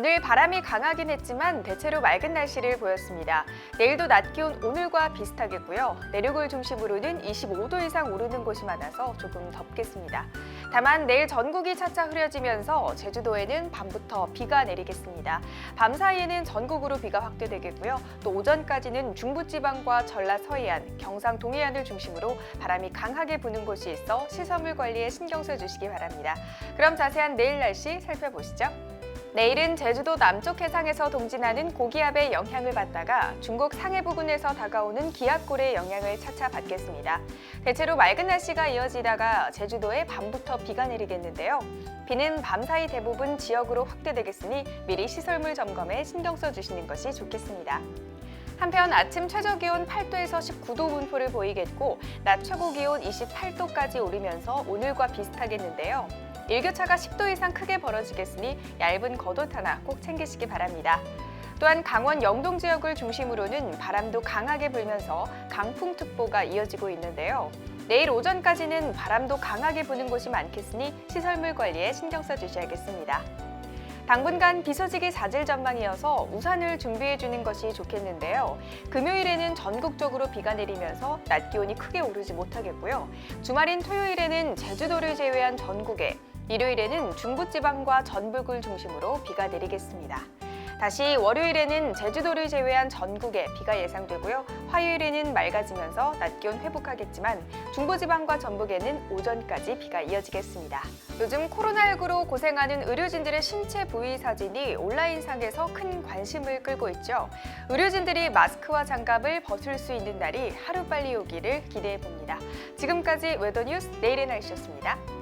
오늘 바람이 강하긴 했지만 대체로 맑은 날씨를 보였습니다. 내일도 낮 기온 오늘과 비슷하겠고요. 내륙을 중심으로는 25도 이상 오르는 곳이 많아서 조금 덥겠습니다. 다만 내일 전국이 차차 흐려지면서 제주도에는 밤부터 비가 내리겠습니다. 밤 사이에는 전국으로 비가 확대되겠고요. 또 오전까지는 중부지방과 전라 서해안, 경상 동해안을 중심으로 바람이 강하게 부는 곳이 있어 시설물 관리에 신경 써주시기 바랍니다. 그럼 자세한 내일 날씨 살펴보시죠. 내일은 제주도 남쪽 해상에서 동진하는 고기압의 영향을 받다가 중국 상해 부근에서 다가오는 기압골의 영향을 차차 받겠습니다. 대체로 맑은 날씨가 이어지다가 제주도에 밤부터 비가 내리겠는데요. 비는 밤 사이 대부분 지역으로 확대되겠으니 미리 시설물 점검에 신경 써 주시는 것이 좋겠습니다. 한편 아침 최저 기온 8도에서 19도 분포를 보이겠고 낮 최고 기온 28도까지 오르면서 오늘과 비슷하겠는데요. 일교차가 10도 이상 크게 벌어지겠으니 얇은 겉옷 하나 꼭 챙기시기 바랍니다. 또한 강원 영동 지역을 중심으로는 바람도 강하게 불면서 강풍특보가 이어지고 있는데요. 내일 오전까지는 바람도 강하게 부는 곳이 많겠으니 시설물 관리에 신경 써 주셔야겠습니다. 당분간 비 소식이 잦을 전망이어서 우산을 준비해 주는 것이 좋겠는데요. 금요일에는 전국적으로 비가 내리면서 낮 기온이 크게 오르지 못하겠고요. 주말인 토요일에는 제주도를 제외한 전국에, 일요일에는 중부지방과 전북을 중심으로 비가 내리겠습니다. 다시 월요일에는 제주도를 제외한 전국에 비가 예상되고요. 화요일에는 맑아지면서 낮 기온 회복하겠지만 중부지방과 전북에는 오전까지 비가 이어지겠습니다. 요즘 코로나19로 고생하는 의료진들의 신체 부위 사진이 온라인상에서 큰 관심을 끌고 있죠. 의료진들이 마스크와 장갑을 벗을 수 있는 날이 하루빨리 오기를 기대해 봅니다. 지금까지 웨더뉴스 내일의 날씨였습니다.